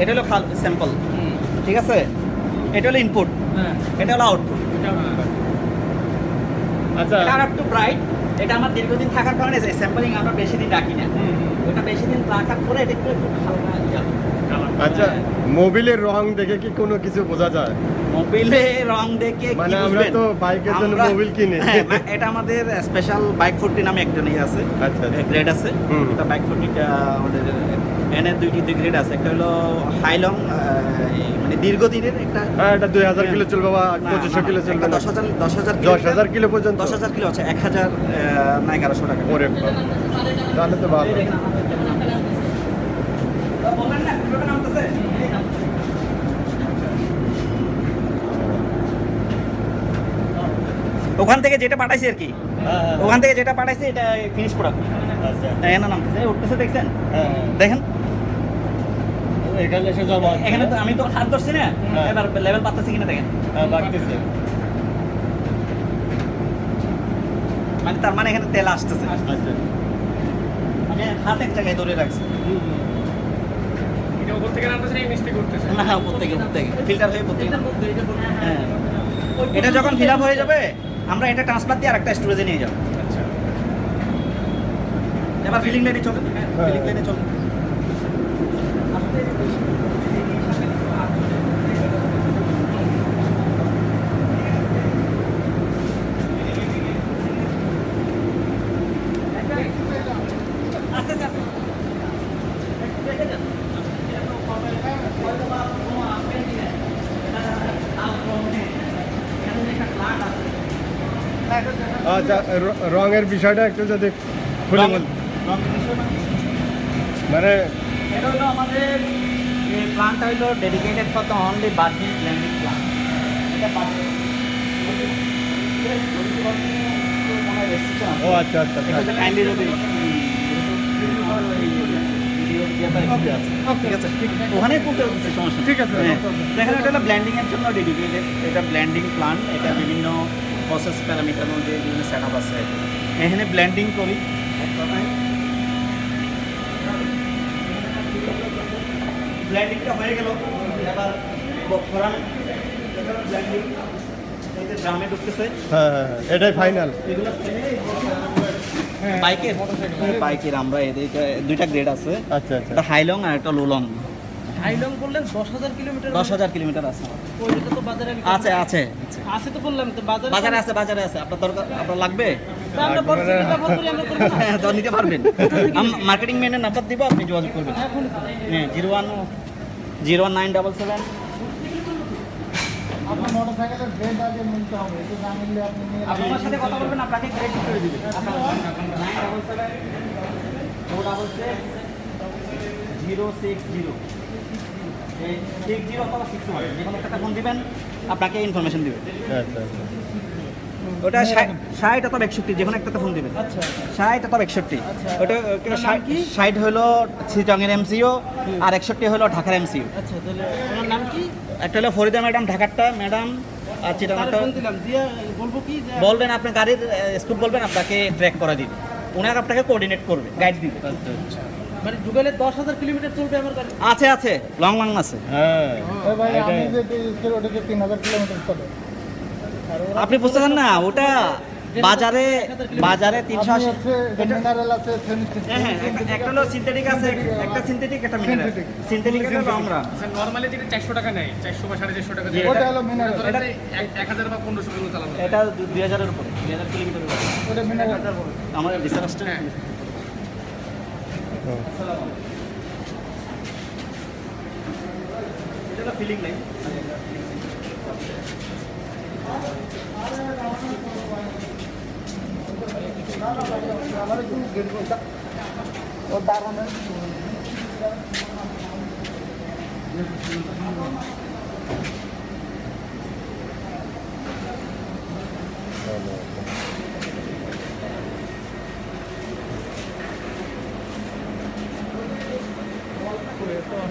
এটা হলো খাল স্যাম্পল ঠিক আছে? এটা হলো ইনপুট হ্যাঁ। এটা হলো আউটপুট আচ্ছা। এটা আর একটু ব্রাইট এটা আমার দীর্ঘদিন থাকার কারণে স্যাম্পলিং আমরা বেশি দিন রাখি না। ওটা বেশি দিন রাখার পরে এটা একটু হালকা আচ্ছা মোবিলের রং দেখে কি কোনো কিছু বোঝা যায়? মোবিলে রং দেখে মানে আমরা তো বাইকের জন্য মোবিল কিনি। হ্যাঁ, এটা আমাদের স্পেশাল বাইক ফুটি নামে একটা নিয়ে আছে। আচ্ছা আচ্ছা। গ্রেড আছে। হুম। এটা বাইক ফুটিটা আমাদের এনের দুইটি দুই গ্রেড আছে একটা হলো হাইলং মানে দীর্ঘদিনের একটা হ্যাঁ এটা দুই হাজার কিলো চলবে বা পঁচিশশো কিলো চলবে। দশ হাজার দশ হাজার দশ হাজার কিলো পর্যন্ত। দশ হাজার কিলো আছে এক হাজার না এগারোশো টাকা। ওরে। তাহলে তো ভালো। ওখান থেকে যেটা পাঠাইছি আর কি ওখান থেকে যেটা পাঠাইছি এটা ফিনিশ প্রোডাক্ট এখানে নামতেছে উঠতেছে দেখছেন? দেখেন। এখানে এসে জমা এখানে তো আমি তো হাত ধরছি না। হ্যাঁ। এবার লেভেল পাচ্ছি কিনা দেখেন। হ্যাঁ মানে তার মানে এখানে তেল আসতেছে। মানে হাত এক জায়গায় ধরে রাখছে। এটা উপর থেকে নামতেছে এই নিচ থেকে না হ্যাঁ উপর থেকে উপর থেকে। ফিল্টার হয়ে উপর থেকে। এটার মধ্যে, এটার মধ্যে। হ্যাঁ। এটা যখন ফিল আপ হয়ে যাবে আমরা এটা ট্রান্সফার দিয়ে আরেকটা স্টোরেজে নিয়ে যাব। এবার ফিলিং লাইনে চলে। ফিলিং লাইনে চলে। আচ্ছা রঙের বিষয়টা একটু যদি খুলে বল। রং বিষয় না মানে এটা হলো আমাদের এই হলো ডেডিকেটেড ফর দ্য অনলি এটা ও আচ্ছা আচ্ছা আচ্ছা। কাইন্ডলি যদি ঠিক আছে। ওখানে করতে হচ্ছে সমস্যা ঠিক আছে। হ্যাঁ। দেখেন এটা হলো ব্ল্যান্ডিং এর জন্য ডেডিকেটেড এটা ব্ল্যান্ডিং প্লান্ট এটা বিভিন্ন প্রসেস প্যারামিটার মধ্যে বিভিন্ন সেট আপ আছে। এখানে ব্ল্যান্ডিং করি এক কথায় ব্ল্যান্ডিংটা হয়ে গেল। এবার ফোরান ব্ল্যান্ডিং ড্রামে ঢুকতেছে। হ্যাঁ হ্যাঁ হ্যাঁ, এটাই ফাইনাল এগুলো ফেলে বাইকের বাইকের আমরা এদিকে দুইটা গ্রেড আছে। আচ্ছা আচ্ছা। একটা হাইলং আর একটা লোলং হাইলং বললেন দশ হাজার কিলোমিটার দশ হাজার কিলোমিটার আছে। ওইটা তো বাজারে আছে আছে আছে। আছে তো বললাম তো বাজারে বাজারে আছে বাজারে আছে। আপনার দরকার আপনার লাগবে। হ্যাঁ নিতে পারবেন। মার্কেটিং ম্যানের নাম্বার দিব আপনি যোগাযোগ করবেন। হ্যাঁ zero one zero one nine double seven. আপনার মোটরসাইকেলের আগে হবে না আপনি সাথে কথা বলবেন আপনাকে গ্রেড করে দিবে। Nine double seven zero six zero six zero অথবা সিক্স ওয়ান যে কোনো একটা ফোন দিবেন আপনাকে ইনফরমেশন দিবে। আচ্ছা আচ্ছা। ওটা ষাট অথবা একষট্টি যে কোনো একটা ফোন দিবেন। আচ্ছা। ষাট অথবা একষট্টি। ওটা ওটা ষাট হলো সিটংয়ের এমসিও আর একষট্টি হলো ঢাকার এমসিও আচ্ছা তাহলে ওনার নাম কি? একটা হলো ফরিদা ম্যাডাম ঢাকারটা ম্যাডাম আর চিটামাটা ফোন দিলাম। দিয়া বলব কি বলবেন আপনি গাড়ির স্কুট বলবেন আপনাকে ট্র্যাক করে দিবে। ওনার আপনাকে কোঅর্ডিনেট করবে গাইড দিবে। মানে যুগালে দশ হাজার কিলোমিটার চলবে আমার গাড়ি। আছে আছে। লং লং আছে। হ্যাঁ। ভাই আমি তিন হাজার কিলোমিটার চলে। আর ওরা আপনি না ওটা বাজারে বাজারে তিনশো আপনি আশি মিনারেল আছে হ্যাঁ হ্যাঁ একটা- একটা হলো সিনথেটিক আছে একটা সিনথেটিক একটা মিনারেল. সিনথেটিক একটা রং রং নর্মালি যেটা চারশো টাকা নেয় চারশো বা সাড়ে চারশো টাকা ওটা হলো মিনারেল এটা এক হাজার বা পনেরোশো কিলো চালানো এটা দুই হাজারের উপরে দুই হাজার কিলোমিটার উপরে। ওটা মিনারেল আমাদের ফিলিং লাইন আমার একটু গেট বলতা ও দাঁড়ানো নাম্বার এটাতে দাম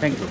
থ্যাংক ইউ